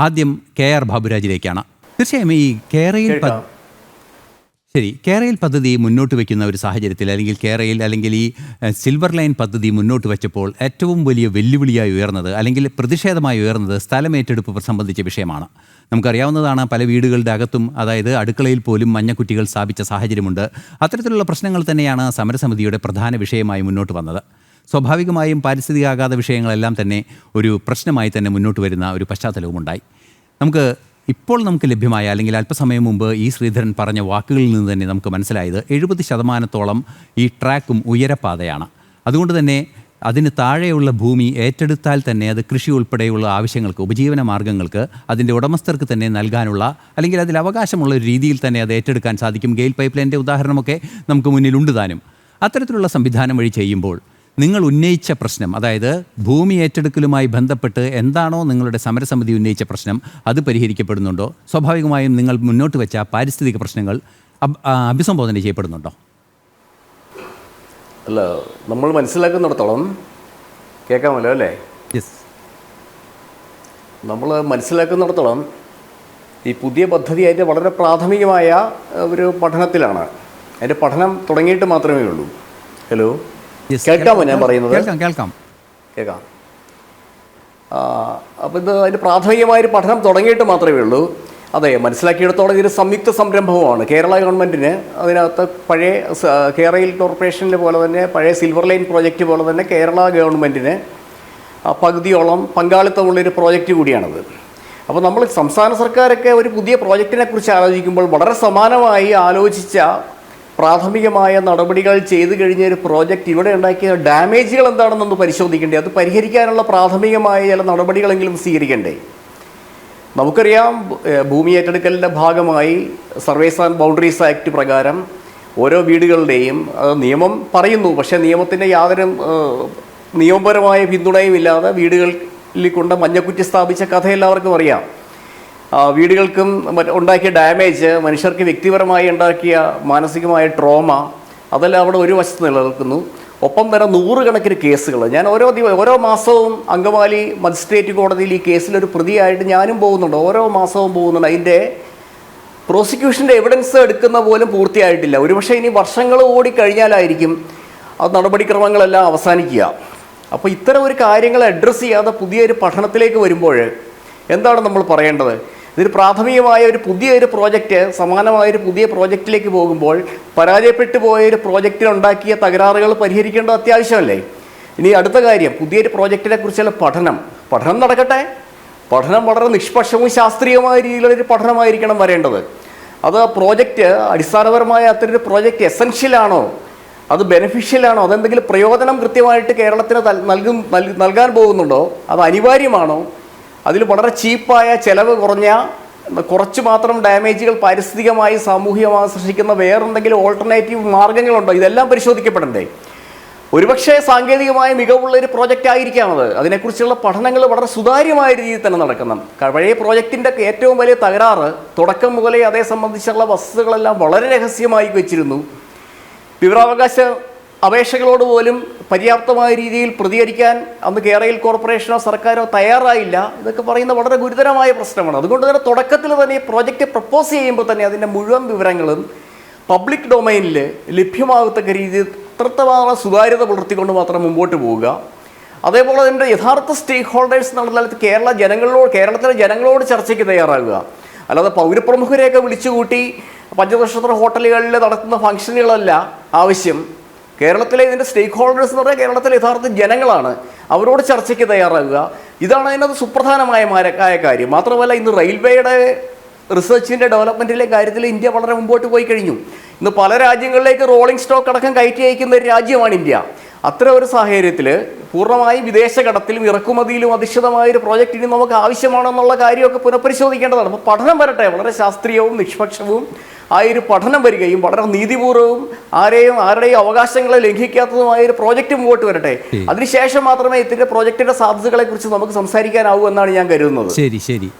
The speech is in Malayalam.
ആദ്യം കെ ആർ ബാബുരാജിലേക്കാണ്. തീർച്ചയായും ഈ കേരയിൽ. ശരി കേരയിൽ പദ്ധതി മുന്നോട്ട് വയ്ക്കുന്ന ഒരു സാഹചര്യത്തിൽ അല്ലെങ്കിൽ കേരയിൽ അല്ലെങ്കിൽ ഈ സിൽവർ ലൈൻ പദ്ധതി മുന്നോട്ട് വെച്ചപ്പോൾ ഏറ്റവും വലിയ വെല്ലുവിളിയായി ഉയർന്നത് അല്ലെങ്കിൽ പ്രതിഷേധമായി ഉയർന്നത് സ്ഥലമേറ്റെടുപ്പ് സംബന്ധിച്ച വിഷയമാണ്. നമുക്കറിയാവുന്നതാണ് പല വീടുകളുടെ അകത്തും അതായത് അടുക്കളയിൽ പോലും മഞ്ഞക്കുറ്റികൾ സ്ഥാപിച്ച സാഹചര്യമുണ്ട്. അത്തരത്തിലുള്ള പ്രശ്നങ്ങൾ തന്നെയാണ് സമരസമിതിയുടെ പ്രധാന വിഷയമായി മുന്നോട്ട് വന്നത്. സ്വാഭാവികമായും പാരിസ്ഥിതികാഘാത വിഷയങ്ങളെല്ലാം തന്നെ ഒരു പ്രശ്നമായി തന്നെ മുന്നോട്ട് വരുന്ന ഒരു പശ്ചാത്തലവുമുണ്ടായി. നമുക്ക് ഇപ്പോൾ നമുക്ക് ലഭ്യമായ അല്ലെങ്കിൽ അല്പസമയം മുമ്പ് ഈ ശ്രീധരൻ പറഞ്ഞ വാക്കുകളിൽ നിന്ന് തന്നെ നമുക്ക് മനസ്സിലായത് എഴുപത് ശതമാനത്തോളം ഈ ട്രാക്കും ഉയരപ്പാതയാണ്. അതുകൊണ്ട് തന്നെ അതിന് താഴെയുള്ള ഭൂമി ഏറ്റെടുത്താൽ തന്നെ അത് കൃഷി ഉൾപ്പെടെയുള്ള ആവശ്യങ്ങൾക്ക് ഉപജീവന മാർഗങ്ങൾക്ക് അതിന്റെ ഉടമസ്ഥർക്ക് തന്നെ നൽകാനുള്ള അല്ലെങ്കിൽ അതിൽ അവകാശമുള്ള ഒരു രീതിയിൽ തന്നെ അത് ഏറ്റെടുക്കാൻ സാധിക്കും. ഗെയിൽ പൈപ്പ് ലൈന്റെ ഉദാഹരണമൊക്കെ നമുക്ക് മുന്നിലുണ്ട് താനും. അത്തരത്തിലുള്ള സംവിധാനം വഴി ചെയ്യുമ്പോൾ നിങ്ങൾ ഉന്നയിച്ച പ്രശ്നം അതായത് ഭൂമി ഏറ്റെടുക്കലുമായി ബന്ധപ്പെട്ട് എന്താണോ നിങ്ങളുടെ സമരസമിതി ഉന്നയിച്ച പ്രശ്നം അത് പരിഹരിക്കപ്പെടുന്നുണ്ടോ? സ്വാഭാവികമായും നിങ്ങൾ മുന്നോട്ട് വെച്ച പാരിസ്ഥിതിക പ്രശ്നങ്ങൾ അഭിസംബോധന ചെയ്യപ്പെടുന്നുണ്ടോ? അല്ല നമ്മൾ മനസ്സിലാക്കുന്നിടത്തോളം കേൾക്കാമല്ലോ അല്ലേ? യെസ് നമ്മൾ മനസ്സിലാക്കുന്നിടത്തോളം ഈ പുതിയ പദ്ധതി അതിന്റെ വളരെ പ്രാഥമികമായ ഒരു പഠനത്തിലാണ്. അതിന്റെ പഠനം തുടങ്ങിയിട്ട് മാത്രമേ ഉള്ളൂ. ഹലോ കേൾക്കാമോ ഞാൻ പറയുന്നത്? കേൾക്കാം കേൾക്കാം. കേൾക്കാം. അപ്പോൾ ഇത് അതിന്റെ പ്രാഥമികമായൊരു പഠനം തുടങ്ങിയിട്ട് മാത്രമേ ഉള്ളൂ. അതെ മനസ്സിലാക്കിയിടത്തോളം ഇതൊരു സംയുക്ത സംരംഭമാണ് കേരള ഗവൺമെന്റിന് അതിനകത്ത് പഴയ കേരളയിൽ കോർപ്പറേഷനിൽ പോലെ തന്നെ പഴയ സിൽവർ ലൈൻ പ്രോജക്റ്റ് പോലെ തന്നെ കേരള ഗവൺമെന്റിന് പകുതിയോളം പങ്കാളിത്തമുള്ളൊരു പ്രോജക്റ്റ് കൂടിയാണത്. അപ്പോൾ നമ്മൾ സംസ്ഥാന സർക്കാരൊക്കെ ഒരു പുതിയ പ്രോജക്റ്റിനെ കുറിച്ച് ആലോചിക്കുമ്പോൾ വളരെ സമാനമായി ആലോചിച്ച പ്രാഥമികമായ നടപടികൾ ചെയ്തു കഴിഞ്ഞ ഒരു പ്രോജക്റ്റ് ഇവിടെ ഉണ്ടാക്കിയ ഡാമേജുകൾ എന്താണെന്നൊന്ന് പരിശോധിക്കേണ്ടേ? അത് പരിഹരിക്കാനുള്ള പ്രാഥമികമായ ചില നടപടികളെങ്കിലും സ്വീകരിക്കണ്ടേ? നമുക്കറിയാം ഭൂമി ഏറ്റെടുക്കലിന്റെ ഭാഗമായി സർവേസ് ആൻഡ് ബൗണ്ടറീസ് ആക്ട് പ്രകാരം ഓരോ വീടുകളുടെയും നിയമം പറയുന്നു. പക്ഷേ നിയമത്തിന്റെ യാതൊരു നിയമപരമായ പിന്തുണയും ഇല്ലാതെ വീടുകളിൽ കൊണ്ട് മഞ്ഞക്കുറ്റി സ്ഥാപിച്ച കഥ എല്ലാവർക്കും അറിയാം. വീടുകൾക്കും ഉണ്ടാക്കിയ ഡാമേജ് മനുഷ്യർക്ക് വ്യക്തിപരമായി ഉണ്ടാക്കിയ മാനസികമായ ട്രോമ അതെല്ലാം അവിടെ ഒരു വശത്ത് നിലനിൽക്കുന്നു. ഒപ്പം തന്നെ നൂറുകണക്കിന് കേസുകൾ. ഞാൻ ഓരോ ദിവസം ഓരോ മാസവും അങ്കമാലി മജിസ്ട്രേറ്റ് കോടതിയിൽ ഈ കേസിലൊരു പ്രതിയായിട്ട് ഞാനും പോകുന്നുണ്ട്. ഓരോ മാസവും പോകുന്നുണ്ട്. അതിന്റെ പ്രോസിക്യൂഷന്റെ എവിഡൻസ് എടുക്കുന്ന പോലും പൂർത്തിയായിട്ടില്ല. ഒരുപക്ഷെ ഇനി വർഷങ്ങൾ കൂടി കഴിഞ്ഞാലായിരിക്കും ആ നടപടിക്രമങ്ങളെല്ലാം അവസാനിക്കുക. അപ്പോൾ ഇത്തരം ഒരു കാര്യങ്ങൾ അഡ്രസ്സ് ചെയ്യാതെ പുതിയൊരു പഠനത്തിലേക്ക് വരുമ്പോൾ എന്താണ് നമ്മൾ പറയേണ്ടത്? ഇതൊരു പ്രാഥമികമായ ഒരു പുതിയ ഒരു പ്രോജക്റ്റ് സമാനമായ ഒരു പുതിയ പ്രോജക്റ്റിലേക്ക് പോകുമ്പോൾ പരാജയപ്പെട്ടു പോയ ഒരു പ്രോജക്റ്റിലുണ്ടാക്കിയ തകരാറുകൾ പരിഹരിക്കേണ്ടത് അത്യാവശ്യമല്ലേ? ഇനി അടുത്ത കാര്യം പുതിയൊരു പ്രോജക്റ്റിനെ കുറിച്ചുള്ള പഠനം. പഠനം നടക്കട്ടെ. പഠനം വളരെ നിഷ്പക്ഷവും ശാസ്ത്രീയമായ രീതിയിലുള്ളൊരു പഠനമായിരിക്കണം വരേണ്ടത്. അത് പ്രോജക്റ്റ് അടിസ്ഥാനപരമായ അത്തരൊരു പ്രോജക്റ്റ് എസൻഷ്യലാണോ അത് ബെനിഫിഷ്യലാണോ അതെന്തെങ്കിലും പ്രയോജനം കൃത്യമായിട്ട് കേരളത്തിന് നൽകും നൽ- നൽകാൻ പോകുന്നുണ്ടോ? അത് അനിവാര്യമാണോ? അതിൽ വളരെ ചീപ്പായ ചിലവ് കുറഞ്ഞ കുറച്ച് മാത്രം ഡാമേജുകൾ പാരിസ്ഥിതികമായി സാമൂഹികമായി സൃഷ്ടിക്കുന്ന വേറെന്തെങ്കിലും ഓൾട്ടർനേറ്റീവ് മാർഗങ്ങളുണ്ടോ? ഇതെല്ലാം പരിശോധിക്കപ്പെടണ്ടേ? ഒരുപക്ഷെ സാങ്കേതികമായ മികവുള്ള ഒരു പ്രോജക്റ്റ് ആയിരിക്കാം അത് അതിനെക്കുറിച്ചുള്ള പഠനങ്ങൾ വളരെ സുതാര്യമായ രീതിയിൽ തന്നെ നടക്കണം. പഴയ പ്രോജക്റ്റിന്റെ ഏറ്റവും വലിയ തകരാറ് തുടക്കം മുതലേ അതേ സംബന്ധിച്ചുള്ള വസ്തുതകളെല്ലാം വളരെ രഹസ്യമായി വെച്ചിരുന്നു. വിവരാവകാശ അപേക്ഷകളോട് പോലും പര്യാപ്തമായ രീതിയിൽ പ്രതികരിക്കാൻ അന്ന് കേരളയിൽ കോർപ്പറേഷനോ സർക്കാരോ തയ്യാറായില്ല. ഇതൊക്കെ പറയുന്ന വളരെ ഗുരുതരമായ പ്രശ്നമാണ്. അതുകൊണ്ട് തന്നെ തുടക്കത്തിൽ തന്നെ ഈ പ്രോജക്റ്റ് പ്രപ്പോസ് ചെയ്യുമ്പോൾ തന്നെ അതിന്റെ മുഴുവൻ വിവരങ്ങളും പബ്ലിക് ഡൊമൈനിൽ ലഭ്യമാകത്തക്ക രീതിയിൽ അത്രത്തോളം സുതാര്യത പുലർത്തിക്കൊണ്ട് മാത്രം മുമ്പോട്ട് പോവുക. അതേപോലെ അതിന്റെ യഥാർത്ഥ സ്റ്റേക്ക് ഹോൾഡേഴ്സ് എന്നുള്ള നിലത്ത് കേരള ജനങ്ങളോട് കേരളത്തിലെ ജനങ്ങളോട് ചർച്ചയ്ക്ക് തയ്യാറാകുക. അല്ലാതെ പൗരപ്രമുഖരെയൊക്കെ വിളിച്ചുകൂട്ടി പഞ്ചനക്ഷത്ര ഹോട്ടലുകളിൽ നടത്തുന്ന ഫംഗ്ഷനുകളല്ല ആവശ്യം. കേരളത്തിലെ ഇതിന്റെ സ്റ്റേക്ക് ഹോൾഡേഴ്സ് എന്ന് പറഞ്ഞാൽ കേരളത്തിലെ യഥാർത്ഥ ജനങ്ങളാണ്. അവരോട് ചർച്ചയ്ക്ക് തയ്യാറാകുക ഇതാണ് അതിനകത്ത് സുപ്രധാനമായ മാരക്കായ കാര്യം. മാത്രമല്ല ഇന്ന് റെയിൽവേയുടെ റിസർച്ചിന്റെ ഡെവലപ്മെന്റിലെ കാര്യത്തിൽ ഇന്ത്യ വളരെ മുമ്പോട്ട് പോയി കഴിഞ്ഞു. ഇന്ന് പല രാജ്യങ്ങളിലേക്ക് റോളിംഗ് സ്റ്റോക്ക് അടക്കം കയറ്റി അയക്കുന്ന ഒരു രാജ്യമാണ് ഇന്ത്യ. അത്ര ഒരു സാഹചര്യത്തിൽ പൂർണമായും വിദേശ കടത്തിലും ഇറക്കുമതിയിലും അധിഷ്ഠിതമായ ഒരു പ്രോജക്റ്റ് ഇനി നമുക്ക് ആവശ്യമാണെന്നുള്ള കാര്യമൊക്കെ പുനഃപരിശോധിക്കേണ്ടതാണ്. അപ്പോൾ പഠനം വരട്ടെ. വളരെ ശാസ്ത്രീയവും നിഷ്പക്ഷവും ആ ഒരു പഠനം വരികയും വളരെ നീതിപൂർവവും ആരെയും ആരുടെയും അവകാശങ്ങളെ ലംഘിക്കാത്തതുമായ ഒരു പ്രോജക്റ്റ് മുമ്പോട്ട് വരട്ടെ. അതിനുശേഷം മാത്രമേ ഇതിന്റെ പ്രോജക്റ്റിന്റെ സാധ്യതകളെ കുറിച്ച് നമുക്ക് സംസാരിക്കാനാവൂ എന്നാണ് ഞാൻ കരുതുന്നത്. ശരി ശരി.